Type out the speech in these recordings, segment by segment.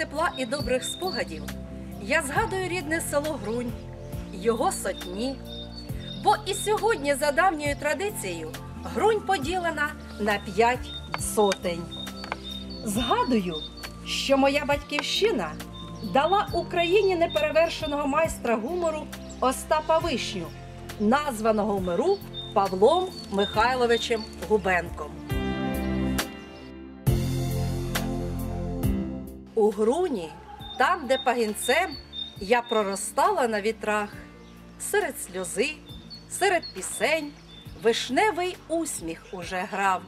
Тепла і добрих спогадів, я згадую рідне село Грунь, його сотні. Бо і сьогодні, за давньою традицією, Грунь поділена на п'ять сотень. Згадую, що моя батьківщина дала Україні неперевершеного майстра гумору Остапа Вишню, названого в миру Павлом Михайловичем Губенком. У груні, там, де пагінцем, я проростала на вітрах, серед сльози, серед пісень, вишневий усміх уже грав.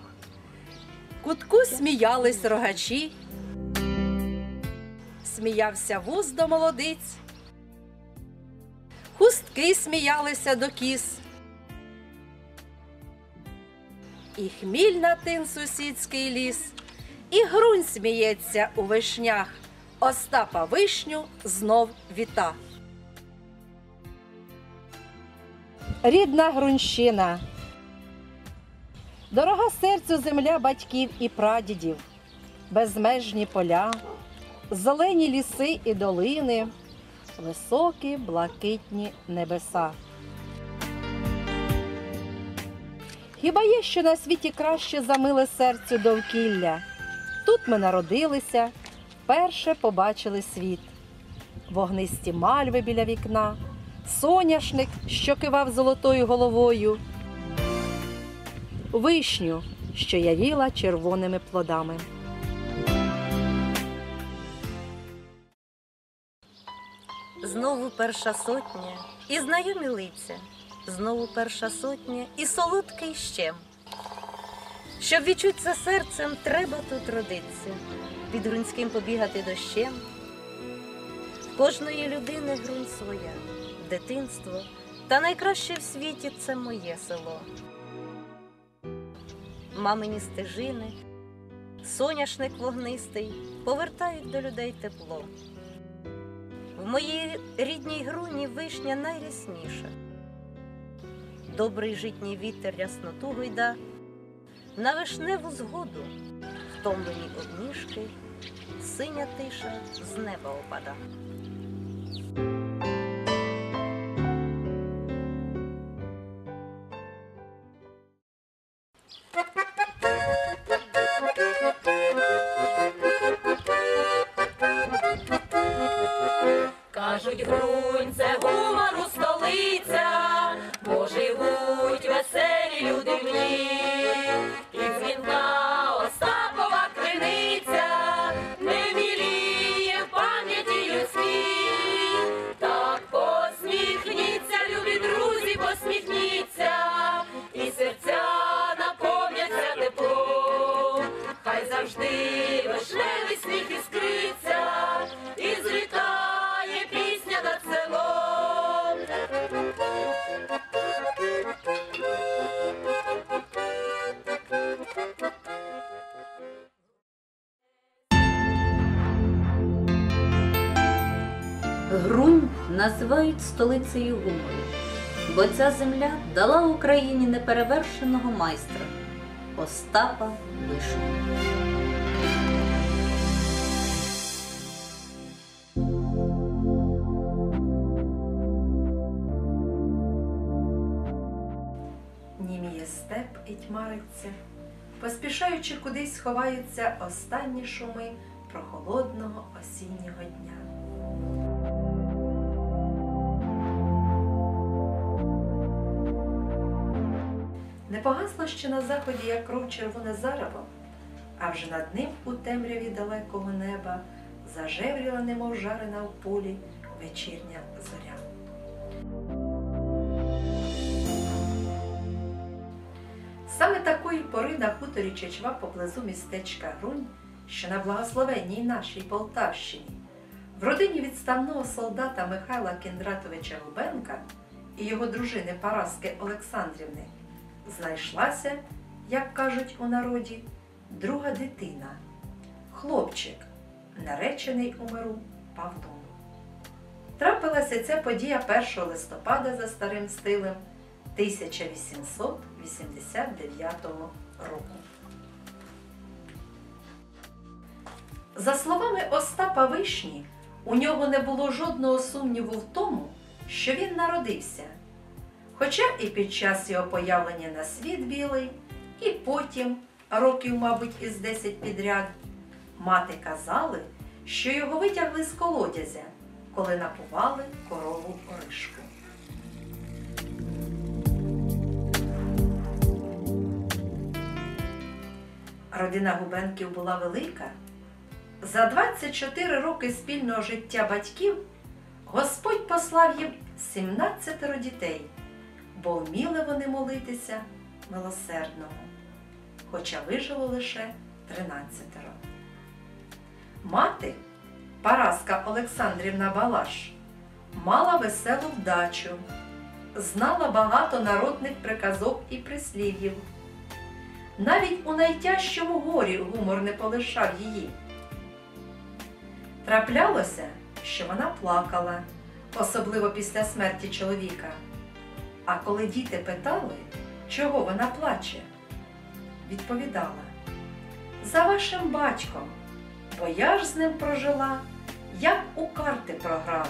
Кутку сміялись рогачі, сміявся вуз до молодиць, хустки сміялися до кіс. І хміль на тин сусідський ліс, і грунь сміється у вишнях. Остапа вишню знов віта. Рідна грунщина. Дорога серцю земля батьків і прадідів, безмежні поля, зелені ліси і долини, високі блакитні небеса. Хіба є що на світі краще за миле серцю довкілля? Тут ми народилися, вперше побачили світ. Вогнисті мальви біля вікна, соняшник, що кивав золотою головою, вишню, що яріла червоними плодами. Знову перша сотня і знайомі лиця, знову перша сотня і солодкий щем. Щоб відчуть це серцем, треба тут родитися, під грунським побігати дощем. Кожної людини грунь своя, дитинство, та найкраще в світі це моє село. Мамині стежини, соняшник вогнистий повертають до людей тепло. В моїй рідній груні вишня найрясніша. Добрий житній вітер рясноту гойда, на вишневу згоду, втомлені одніжки, синя тиша з неба опада. Грунь називають столицею гумору, бо ця земля дала Україні неперевершеного майстра Остапа Вишню. Німіє степ і тьмариться, поспішаючи кудись ховаються останні шуми прохолодного осіннього дня. Погасло ще на заході, як кров червоне зарево, а вже над ним у темряві далекого неба зажевріла, немов жарена в полі вечірня зоря. Саме такої пори на хуторі Чечва поблизу містечка Грунь, що на благословенній нашій Полтавщині, в родині відставного солдата Михайла Кіндратовича Губенка і його дружини Параски Олександрівни знайшлася, як кажуть у народі, друга дитина, хлопчик, наречений у миру Павлом. Трапилася ця подія 1 листопада за старим стилем 1889 року. За словами Остапа Вишні, у нього не було жодного сумніву в тому, що він народився. Хоча і під час його появлення на світ білий, і потім, років, мабуть, із 10 підряд, мати казали, що його витягли з колодязя, коли напували корову оришку. Родина Губенків була велика. За 24 роки спільного життя батьків Господь послав їм 17 дітей, бо вміли вони молитися милосердному, хоча вижило лише 13. Мати Параска Олександрівна Балаш мала веселу вдачу, знала багато народних приказок і прислів'їв. Навіть у найтяжчому горі гумор не полишав її. Траплялося, що вона плакала, особливо після смерті чоловіка. А коли діти питали, чого вона плаче, відповідала: За вашим батьком, бо я ж з ним прожила, як у карти програла.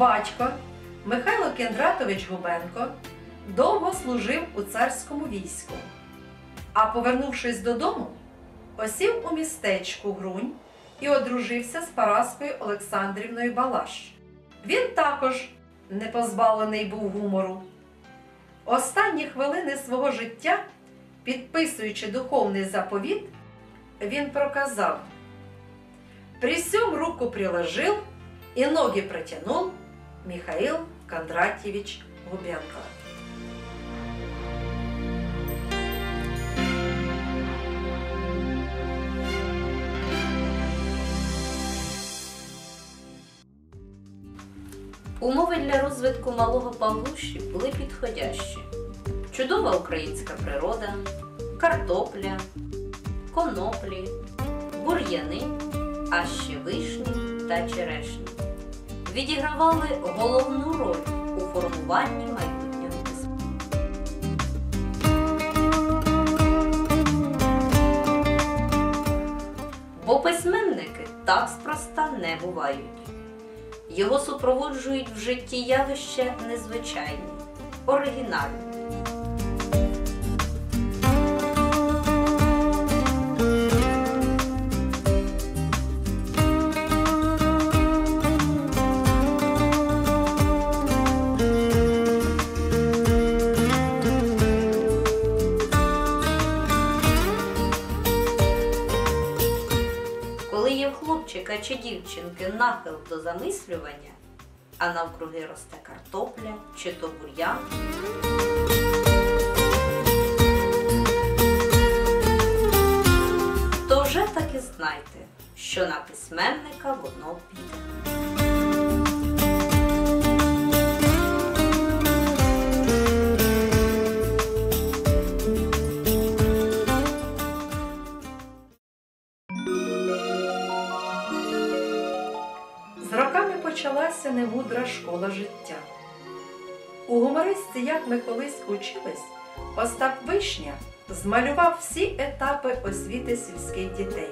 Батько Михайло Кендратович Губенко довго служив у царському війську, а повернувшись додому, осів у містечку Грунь і одружився з Параскою Олександрівною Балаш. Він також не позбавлений був гумору. Останні хвилини свого життя, підписуючи духовний заповіт, він проказав: При сём руку приложил и ноги протянул Михаил Кондратьевич Губенко. Умови для розвитку малого Павлуші були підходящі. Чудова українська природа, картопля, коноплі, бур'яни, а ще вишні та черешні відігравали головну роль у формуванні майбутнього. Бо письменники так спроста не бувають. Його супроводжують в житті явища незвичайні, оригінальні. Хлопчика чи дівчинки нахил до замислювання, а навкруги росте картопля чи то бур'ян, то вже так і знайте, що на письменника воно піде. Немудра школа життя. У гумористці, як ми колись учились, Остап Вишня змалював всі етапи освіти сільських дітей.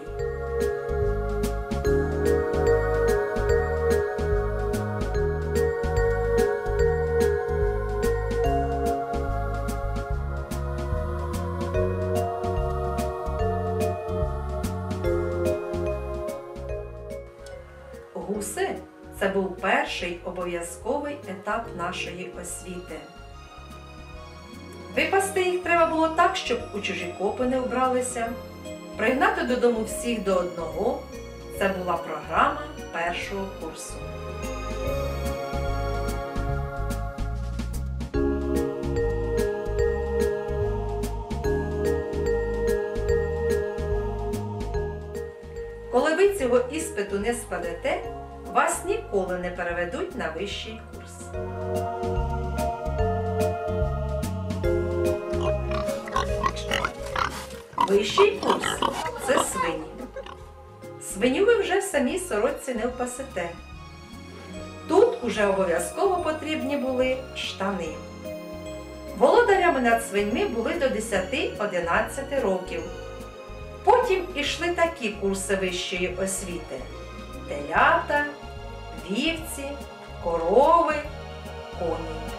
Це був перший обов'язковий етап нашої освіти. Випасти їх треба було так, щоб у чужі копи не вбралися. Пригнати додому всіх до одного це була програма першого курсу. Коли ви цього іспиту не складете, вас ніколи не переведуть на вищий курс. Вищий курс це свині. Свиню ви вже в самій сорочці не впасете. Тут уже обов'язково потрібні були штани. Володарями над свиньми були до 10-11 років. Потім ішли такі курси вищої освіти: телята, вівці, корови, коні.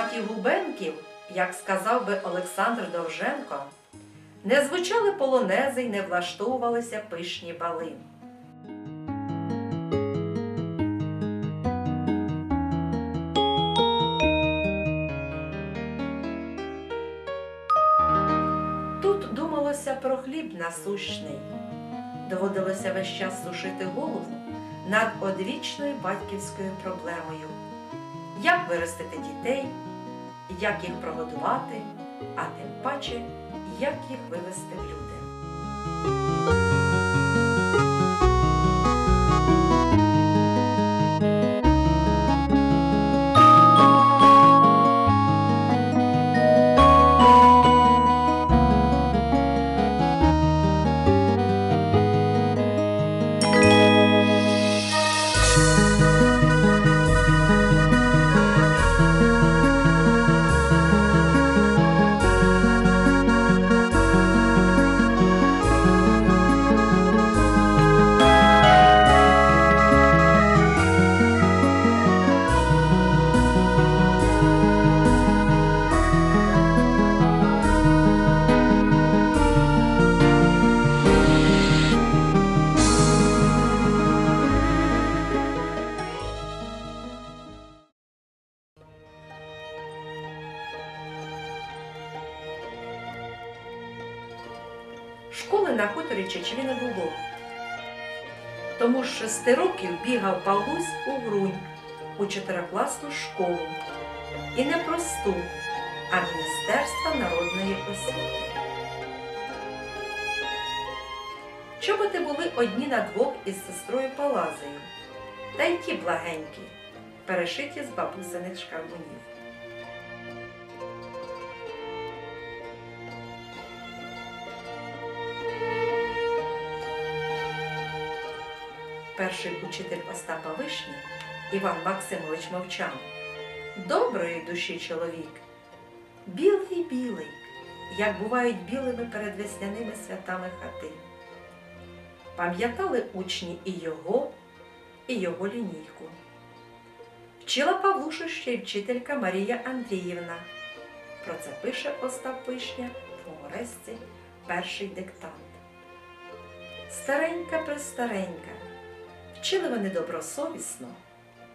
У хаті Губенків, як сказав би Олександр Довженко, не звучали полонези й не влаштовувалися пишні бали. Тут думалося про хліб насущний. Доводилося весь час сушити голову над одвічною батьківською проблемою як виростити дітей, як їх прогодувати, а тим паче, як їх вивести в люди. Школи на хуторі Чечеві не було. Тому з шести років бігав Павлусь у Грунь у чотирикласну школу. І не просту, а Міністерства народної освіти. Чоботи були одні на двох із сестрою Палазею, та й ті благенькі, перешиті з бабусиних шкарбунів. Перший учитель Остапа Вишні Іван Максимович мовчан. Доброї душі чоловік, білий білий, як бувають білими перед весняними святами хати. Пам'ятали учні і його, і його лінійку. Вчила Павлушу ще й вчителька Марія Андріївна. Про це пише Остап Вишня в гуморесці перший диктант. Старенька престаренька. Вчили вони добросовісно,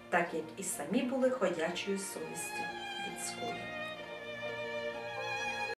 так як і самі були ходячою совістю людською.